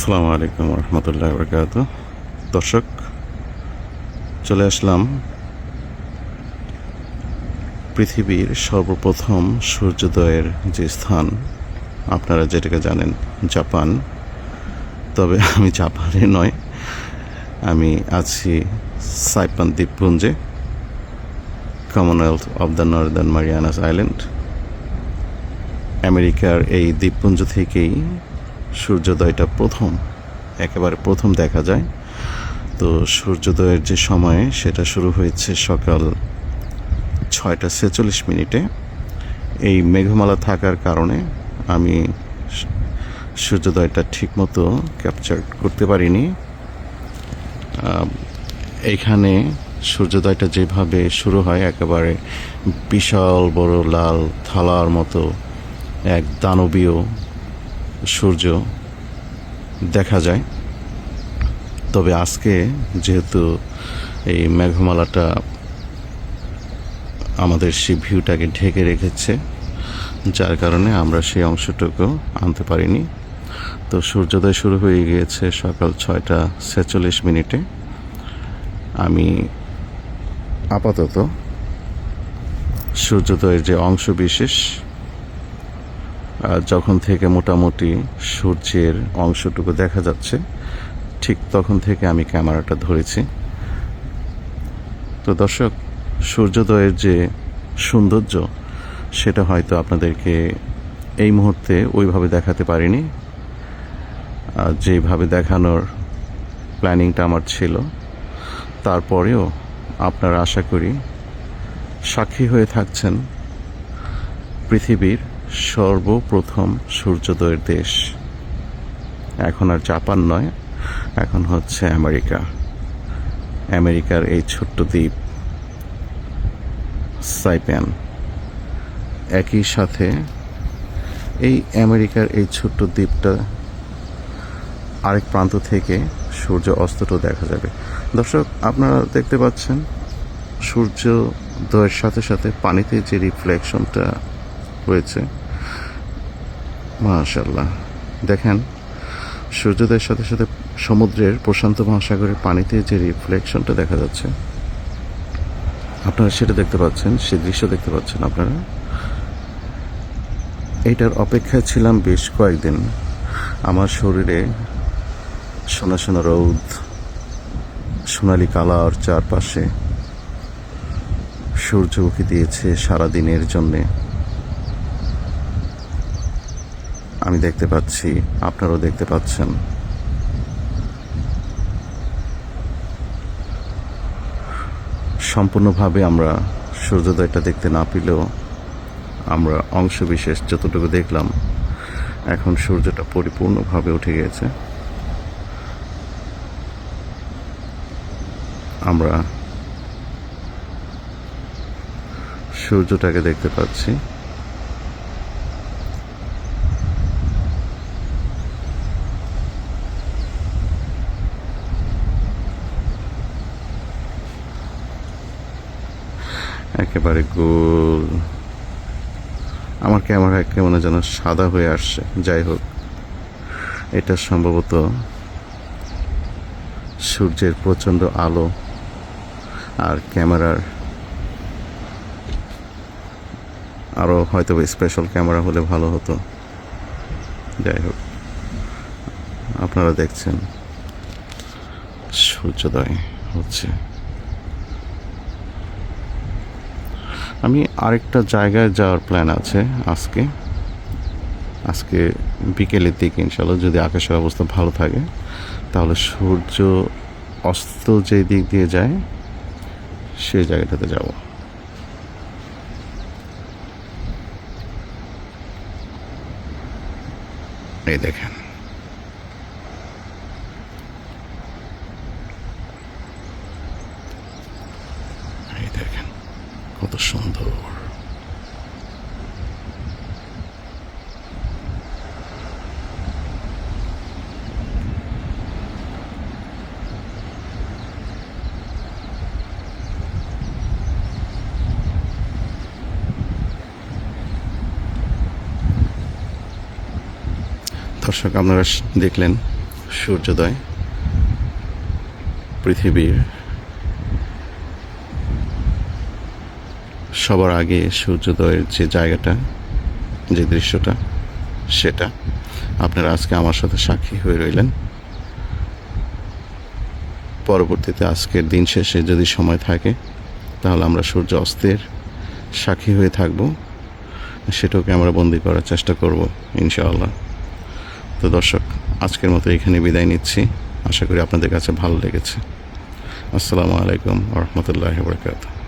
আসসালামু আলাইকুম রহমতুল্লাহ বরকাত দর্শক, চলে আসলাম পৃথিবীর সর্বপ্রথম সূর্যোদয়ের যে স্থান। আপনারা যেটাকে জানেন জাপান। তবে আমি জাপানে নয়, আমি আছি Saipan দ্বীপপুঞ্জে Commonwealth of the Northern Marianas Island আমেরিকার এই দ্বীপপুঞ্জ থেকেই সূর্যোদয়টা প্রথম একেবারে প্রথম দেখা যায়। তো সূর্যোদয়ের যে সময় সেটা শুরু হয়েছে সকাল ছয়টা ছেচল্লিশ মিনিটে। এই মেঘমালা থাকার কারণে আমি সূর্যোদয়টা ঠিকমতো ক্যাপচার করতে পারিনি। আম, এইখানে সূর্যোদয়টা যেভাবে শুরু হয় একেবারে বিশাল বড় লাল থালার মতো এক দানবীয় সূর্য দেখা যায়। তবে আজকে যেহেতু এই মেঘমালাটা আমাদের সেই ভিউটাকে ঢেকে রেখেছে, যার কারণে আমরা সেই অংশটুকু আনতে পারিনি। তো সূর্যোদয় শুরু হয়ে গিয়েছে সকাল ছয়টা ছেচল্লিশ মিনিটে। আমি আপাতত সূর্যোদয়ের যে অংশ বিশেষ যখন থেকে মোটামুটি সূর্যের অংশটুকু দেখা যাচ্ছে, ঠিক তখন থেকে আমি ক্যামেরাটা ধরেছি। তো দর্শক, সূর্যোদয়ের যে সৌন্দর্য, সেটা হয়তো আপনাদেরকে এই মুহূর্তে ওইভাবে দেখাতে পারিনি। যেভাবে দেখানোর প্ল্যানিংটা আমার ছিল, তারপরেও আপনারা আশা করি সাক্ষী হয়ে থাকছেন পৃথিবীর সর্বপ্রথম সূর্যোদয়ের দেশ। এখন আর জাপান নয়, এখন হচ্ছে আমেরিকা। আমেরিকার এই ছোট্ট দ্বীপ, সাইপ্যান। একই সাথে এই আমেরিকার এই ছোট্ট দ্বীপটা আরেক প্রান্ত থেকে সূর্য অস্তটাও দেখা যাবে। দর্শক, আপনারা দেখতে পাচ্ছেন সূর্যোদয়ের সাথে সাথে পানিতে যে রিফ্লেকশনটা রয়েছে মাশাল্লাহ দেখেন, সূর্যোদয়ের সাথে সাথে সমুদ্রের প্রশান্ত মহাসাগরের পানিতে যে রিফ্লেকশনটা দেখা যাচ্ছে, আপনারা সেটা দেখতে পাচ্ছেন, সে দৃশ্য দেখতে পাচ্ছেন আপনারা। এটার অপেক্ষায় ছিলাম বেশ কয়েকদিন। আমার শরীরে সোনা সোনা রৌদ সোনালি কালার চারপাশে সূর্য উঁকি দিয়েছে সারাদিনের জন্যে। আমি দেখতে পাচ্ছি, আপনারাও দেখতে পাচ্ছেন। সম্পূর্ণভাবে আমরা সূর্যোদয়টা দেখতে না পেলেও আমরা অংশবিশেষ যতটুকু দেখলাম, এখন সূর্যটা পরিপূর্ণভাবে উঠে গেছে আমরা সূর্যটাকে দেখতে পাচ্ছি। একেবারে গোল। আমার ক্যামেরা কেমন যেন সাদা হয়ে আসছে। যাই হোক, এটা সম্ভবত সূর্যের প্রচণ্ড আলো আর ক্যামেরার আরও হয়তো স্পেশাল ক্যামেরা হলে ভালো হতো। যাই হোক, আপনারা দেখছেন সূর্যোদয় হচ্ছে। আমি আরেকটা জায়গায় যাওয়ার প্ল্যান আছে আজকে। আজকে বিকেলের দিকে ইনশাল্লাহ যদি আকাশের অবস্থা ভালো থাকে, তাহলে সূর্য অস্ত যে দিক দিয়ে যায় সেই জায়গাটাতে যাব। এই দেখেন এই দেখেন কত সুন্দর দর্শক, আপনারা দেখলেন সূর্যোদয়, পৃথিবীর সবার আগে সূর্যোদয়ের যে জায়গাটা, যে দৃশ্যটা, সেটা। আপনারা আজকে আমার সাথে সাক্ষী হয়ে রইলেন। পরবর্তীতে আজকের দিন শেষে যদি সময় থাকে, তাহলে আমরা সূর্য অস্তের সাক্ষী হয়ে থাকব। সেটাকে আমরা বন্দি করার চেষ্টা করব, ইনশাআল্লাহ। তো দর্শক, আজকের মতো এখানে বিদায় নিচ্ছি। আশা করি আপনাদের কাছে ভালো লেগেছে। আসসালামু আলাইকুম রহমতুল্লাহ বরকাত